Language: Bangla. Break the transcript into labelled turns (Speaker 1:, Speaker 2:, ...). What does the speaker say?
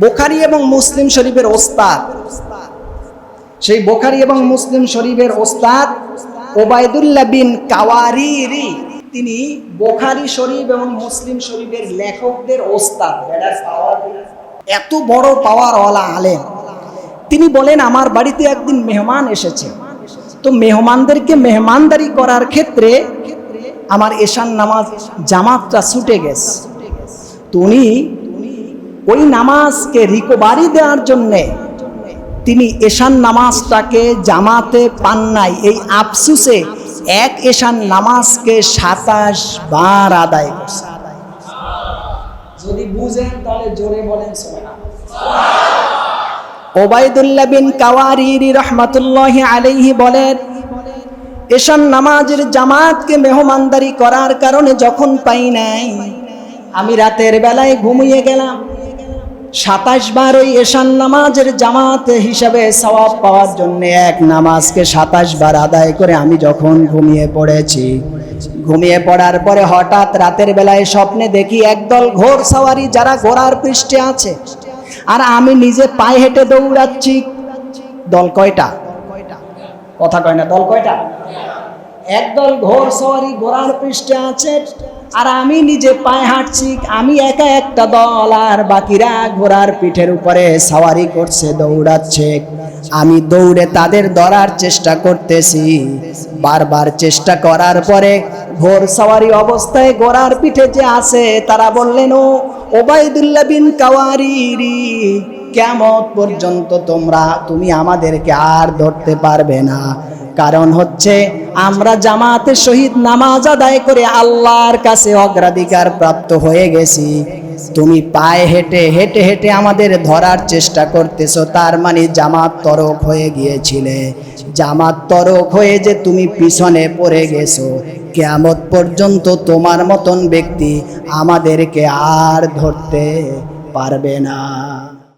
Speaker 1: বোখারি এবং মুসলিম শরীফের ওস্তাদ। সেই বোখারি এবং মুসলিম শরীফের ওস্তাদ ওবায়দুল্লাহ বিন কাওয়ারিরি। তিনি বোখারি শরীফ এবং মুসলিম শরীফের লেখকদের ওস্তাদ। এত বড় পাওয়ার পাওয়ারওয়ালা আলেম। তিনি বলেন, আমার বাড়িতে একদিন মেহমান এসেছে। তো মেহমানদেরকে মেহমানদারি করার ক্ষেত্রে আমার এশান নামাজ জামাতটা ছুটে গেছে। তো উনি ওই নামাজকে রিকভারি দেওয়ার জন্যে তিনি এশান নামাজটাকে জামাতে পান নাই। এই আফসুসে এক এশান নামাজকে সাতাশ বার আদায় করছে। যদি বুঝেন কাওয়ারিরি বলেন এশান জামাতকে মেহমানদারি করার কারণে যখন পাই নাই, আমি রাতের বেলায় ঘুমিয়ে গেলাম। সাতাশ বার ওই এশান নামাজের জামাত হিসাবে সওয়াব পাওয়ার জন্য এক নামাজকে সাতাশ বার আদায় করে আমি যখন ঘুমিয়ে পড়েছি। ঘুমিয়ে পড়ার পরে হঠাৎ রাতের বেলায় স্বপ্নে দেখি একদল ঘোর সাওয়ারি যারা ঘোড়ার পৃষ্ঠে আছে। আর আমি নিজে পায়ে হেঁটে দৌড়াচ্ছি। দল কয়টা? কথা কয় না, দল কয়টা? একদল ঘোর সওয়ারি ঘোড়ার পৃষ্ঠে আছে। আর আমি নিজে পায়ে হাঁটছি, আমি একা একটা দল, আর বাকিরা ঘোড়ার পিঠের উপরে সাওয়ারি করছে, দৌড়াচ্ছে। আমি দৌড়ে তাদের ধরার চেষ্টা করতেছি। বারবার চেষ্টা করার পরে ঘোর সাওয়ারি অবস্থায় ঘোড়ার পিঠে যে আছে, তারা বললেন, ও ওবায়দুল্লাহ বিন কাওয়ারিরি কেমত পর্যন্ত তোমরা, তুমি আমাদেরকে আর ধরতে পারবে না। কারণ হচ্ছে আমরা জামাতে শহীদ নামাজ আদায় করে আল্লাহর কাছে অগ্রাধিকার প্রাপ্ত হয়ে গেছি। তুমি পায়ে হেঁটে হেঁটে হেঁটে আমাদের ধরার চেষ্টা করতেছো, তার মানে জামাত তরক হয়ে গিয়েছিলে। জামাত তরক হয়ে যে তুমি পিছনে পড়ে গেছো, কেয়ামত পর্যন্ত তোমার মতন ব্যক্তি আমাদেরকে আর ধরতে পারবে না।